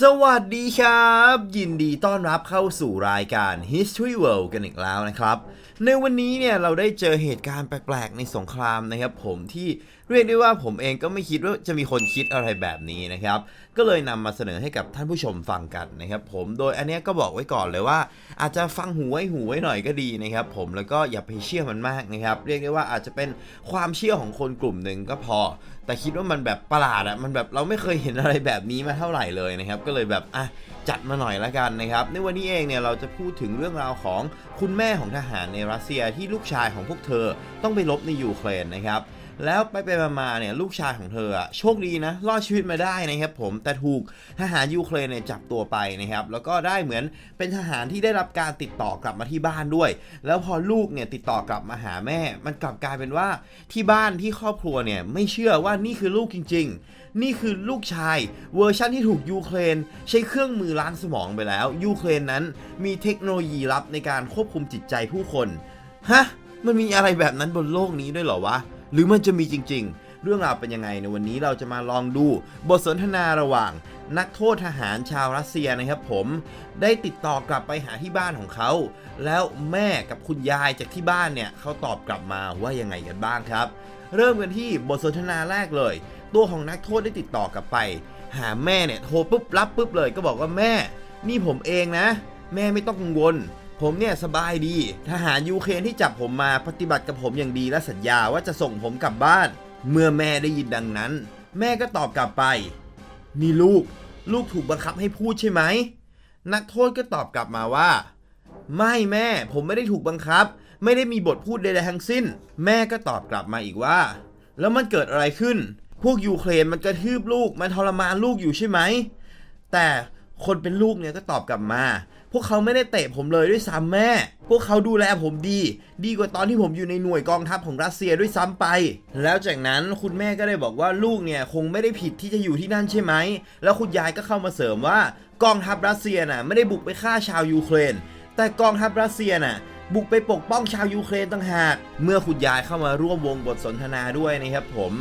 สวัสดีครับ ยินดีต้อนรับเข้าสู่รายการ History World กันอีกแล้วนะครับ ในวันนี้เนี่ยเราได้เจอเหตุการณ์แปลกๆในสงครามนะครับผมที่เรียกได้ว่าผมเองก็ไม่คิดว่าจะมีคนคิดอะไรแบบนี้นะครับก็เลยนำมาเสนอให้กับท่านผู้ชมฟังกันนะครับผมโดยอันนี้ก็บอกไว้ก่อนเลยว่า อาจจะฟังหูไว้หูไว้หน่อยก็ดีนะครับผมแล้วก็อย่าไปเชื่อมันมากนะครับเรียกได้ว่าอาจจะเป็นความเชื่อของคนกลุ่มหนึ่งก็พอ แต่คิดว่ามันแบบประหลาดอะมันแบบเราไม่เคยเห็นอะไรแบบนี้มาเท่าไหร่เลยนะครับก็เลยแบบอะ จัดมาหน่อยละกันนะครับ ในวันนี้เองเนี่ยเราจะพูดถึงเรื่องราวของคุณแม่ของทหารในรัสเซียที่ลูกชายของพวกเธอต้องไปรบในยูเครนนะครับ แล้วไปไปมาเนี่ยลูกชายของเธออะโชคดีนะรอดชีวิตมาได้นะครับผมแต่ถูกทหารยูเครนเนี่ยจับตัวไปนะครับแล้วก็ได้เหมือนเป็นทหารที่ได้รับการติดต่อกลับมาที่บ้านด้วย แล้วพอลูกเนี่ยติดต่อกลับมาหาแม่ มันกลับกลายเป็นว่าที่บ้านที่ครอบครัวเนี่ยไม่เชื่อว่านี่คือลูกจริง ๆ นี่คือลูกชายเวอร์ชั่นที่ถูกยูเครน ใช้เครื่องมือล้างสมองไปแล้วยูเครนนั้นมีเทคโนโลยีลับในการควบคุมจิตใจผู้คนฮะมันมีอะไรแบบนั้นบนโลกนี้ด้วยเหรอวะ หรือมันจะมีจริง ๆ เรื่องราวเป็นยังไงในวันนี้เราจะมาลองดูบทสนทนาระหว่าง นักโทษทหารชาวรัสเซียนะครับผมได้ติดต่อกลับไปหาที่บ้านของเขา แล้วแม่กับคุณยายจากที่บ้านเนี่ยเขาตอบกลับมาว่ายังไงกันบ้างครับ เริ่มกันที่บทสนทนาแรกเลย ตัวของนักโทษได้ติดต่อกลับไป หาแม่เนี่ยโทรปุ๊บรับปุ๊บเลย ก็บอกว่าแม่ นี่ผมเองนะ แม่ไม่ต้องกังวล ผมเนี่ยสบายดี ทหารยูเครนที่จับผมมาปฏิบัติกับผมอย่างดีและสัญญาว่าจะส่งผมกลับบ้าน เมื่อแม่ได้ยินดังนั้น แม่ก็ตอบกลับไป นี่ลูก ลูกถูกบังคับให้พูดใช่ไหม นักโทษก็ตอบกลับมาว่า ไม่แม่ ผมไม่ได้ถูกบังคับ ไม่ได้มีบทพูดใดๆทั้งสิ้น แม่ก็ตอบกลับมาอีกว่า แล้วมันเกิดอะไรขึ้น พวกยูเครนมันกระทืบลูก มันทรมานลูกอยู่ใช่ไหม แต่คนเป็นลูกเนี่ยก็ตอบกลับมา วกเขาไม่ได้เตะผมเลยด้วยซ้ำแม่ พวกเขาดูแลผมดี ดีกว่าตอนที่ผมอยู่ในหน่วยกองทัพของรัสเซียด้วยซ้ำไป แล้วจากนั้นคุณแม่ก็ได้บอกว่าลูกเนี่ยคงไม่ได้ผิดที่จะอยู่ที่นั่นใช่ไหม แล้วคุณยายก็เข้ามาเสริมว่ากองทัพรัสเซียน่ะไม่ได้บุกไปฆ่าชาวยูเครน แต่กองทัพรัสเซียน่ะบุกไปปกป้องชาวยูเครนต่างหาก เมื่อคุณยายเข้ามาร่วมวงบทสนทนาด้วยนะครับผม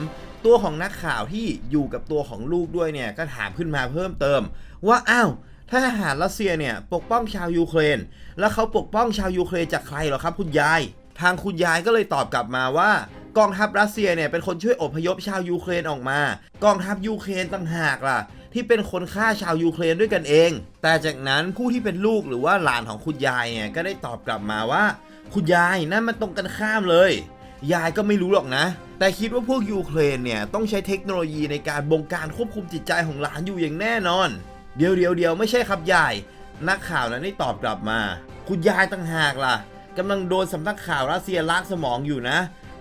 ตัวของนักข่าวที่อยู่กับตัวของลูกด้วยเนี่ยก็ถามขึ้นมาเพิ่มเติม ว่าอ้าว ถ้าทหารรัสเซียเนี่ยปกป้องชาวยูเครน แล้วเขาปกป้องชาวยูเครนจากใครเหรอครับ คุณยาย ทางคุณยายก็เลยตอบกลับมาว่ากองทัพรัสเซียเนี่ยเป็นคนช่วยอพยพชาวยูเครนออกมา กองทัพยูเครนต่างหากล่ะ ที่เป็นคนฆ่าชาวยูเครนด้วยกันเอง แต่จากนั้นผู้ที่เป็นลูกหรือว่าหลานของคุณยายเนี่ยก็ได้ตอบกลับมาว่า คุณยายนั่นมันตรงกันข้ามเลย ยายก็ไม่รู้หรอกนะ แต่คิดว่าพวกยูเครนเนี่ยต้องใช้เทคโนโลยีในการบงการควบคุมจิตใจของหลานอยู่อย่างแน่นอน เดี๋ยวเดี๋ยวเดี๋ยวไม่ใช่ครับยาย นักข่าวนั้นได้ตอบกลับมา คุณยายต่างหากล่ะกำลังโดนสำนักข่าวรัสเซียลากสมองอยู่นะ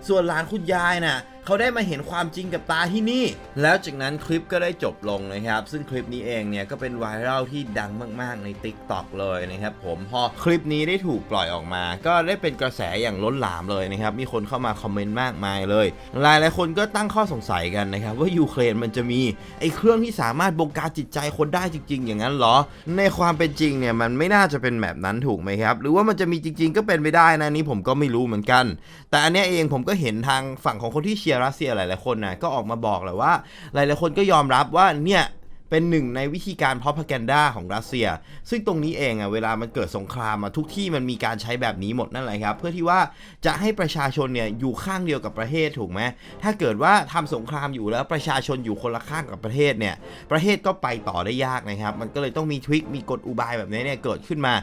ส่วนหลานคุณยายน่ะ เขาได้มาเห็นความจริงกับตาที่นี่ แล้วจากนั้นคลิปก็ได้จบลงนะครับ ซึ่งคลิปนี้เองเนี่ยก็เป็นไวรัลที่ดังมาก ๆ ใน Tik t o อกเลยนะครับผมพอคลิปนี้ได้ถูกปล่อยออกมา ก็ได้เป็นกระแสอย่างล้นหลามเลยนะครับ มีคนเข้ามาคอมเมนต์มากมายเลย หลายหลายๆคนก็ตั้งข้อสงสัยกันนะครับ ว่ายูเครนมันจะมีไอ้เครื่องที่สามารถบงการจิตใจคนได้จริง ๆ อย่างนั้นเหรอ ในความเป็นจริงเนี่ยมันไม่น่าจะเป็นแบบนั้นถูกไหมครับ หรือว่ามันจะมีจริง ๆ ก็เป็นไปได้นะนี้ผมก็ไม่รู้เหมือนกัน แต่อันนี้เองผมก็เห็นทางฝั่งของคนที่เชียร์รัสเซียหลายๆคนนะก็ออกมาบอกแหละว่า หลายๆคนก็ยอมรับว่าเนี่ย เป็นหนึ่งในวิธีการพ r o p a g a n d a ของรัสเซีย ซึ่งตรงนี้เองอะเวลามันเกิดสงครามอะทุกที่มันมีการใช้แบบนี้หมดนั่นแหละครับ เพื่อที่ว่าจะให้ประชาชนเนี่ยอยู่ข้างเดียวกับประเทศถูกไหมถ้าเกิดว่าทำสงครามอยู่แล้วประชาชนอยู่คนละข้างกับประเทศเนี่ยประเทศก็ไปต่อได้ยากนะครับ มันก็เลยต้องมีทริคมีกลอุบายแบบนี้เนี่ยเกิดขึ้นมา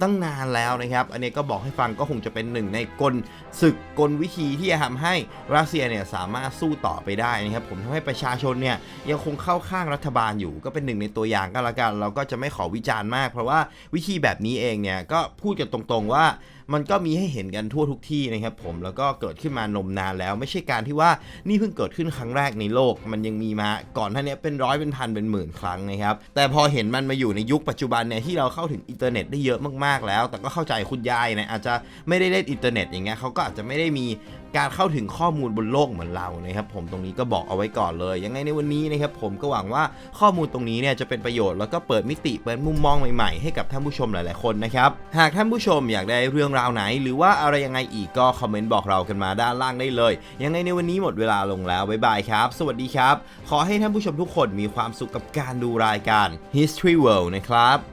ตั้งนานแล้วนะครับ อันนี้ก็บอกให้ฟังก็คงจะเป็นหนึ่งในกลศึกกลวิธีที่จะทำให้รัสเซียเนี่ยสามารถสู้ต่อไปได้นะครับผมทำให้ประชาชนเนี่ยยังคงเข้าข้างรัฐบาลอยู่ก็เป็นหนึ่งในตัวอย่างก็แล้วกัน เราก็จะไม่ขอวิจารณ์มาก เพราะว่าวิธีแบบนี้เองเนี่ยก็พูดกันตรงๆว่ามันก็มีให้เห็นกันทั่วทุกที่นะครับผมแล้วก็เกิดขึ้นมานมนานแล้ว ไม่ใช่การที่ว่านี่เพิ่งเกิดขึ้นครั้งแรกในโลก มันยังมีมาก่อนท่านี้เป็นร้อยเป็นพันเป็นหมื่นครั้งนะครับแต่พอเห็นมันมาอยู่ในยุคปัจจุบันเนี่ยที่เราเข้าถึงอินเทอร์เน็ตได้เยอะมากๆแล้ว แต่ก็เข้าใจคุณยายนี่ยอาจจะไม่ได้เล่นอินเทอร์เน็ตอย่างเงี้ยเขาก็อาจจะไม่ได้มี การเข้าถึงข้อมูลบนโลกเหมือนเรานะครับผมตรงนี้ก็บอกเอาไว้ก่อนเลย ยังไงในวันนี้นะครับผมก็หวังว่าข้อมูลตรงนี้เนี่ยจะเป็นประโยชน์แล้วก็เปิดมิติเปิดมุมมองใหม่ๆให้กับท่านผู้ชมหลายๆคนนะครับหากท่านผู้ชมอยากได้เรื่องราวไหน หรือว่าอะไรยังไงอีกก็คอมเมนต์บอกเรากันมาด้านล่างได้เลย ยังไงในวันนี้หมดเวลาลงแล้วบ๊ายบายครับ สวัสดีครับ ขอให้ท่านผู้ชมทุกคนมีความสุขกับการดูรายการ History World นะครับ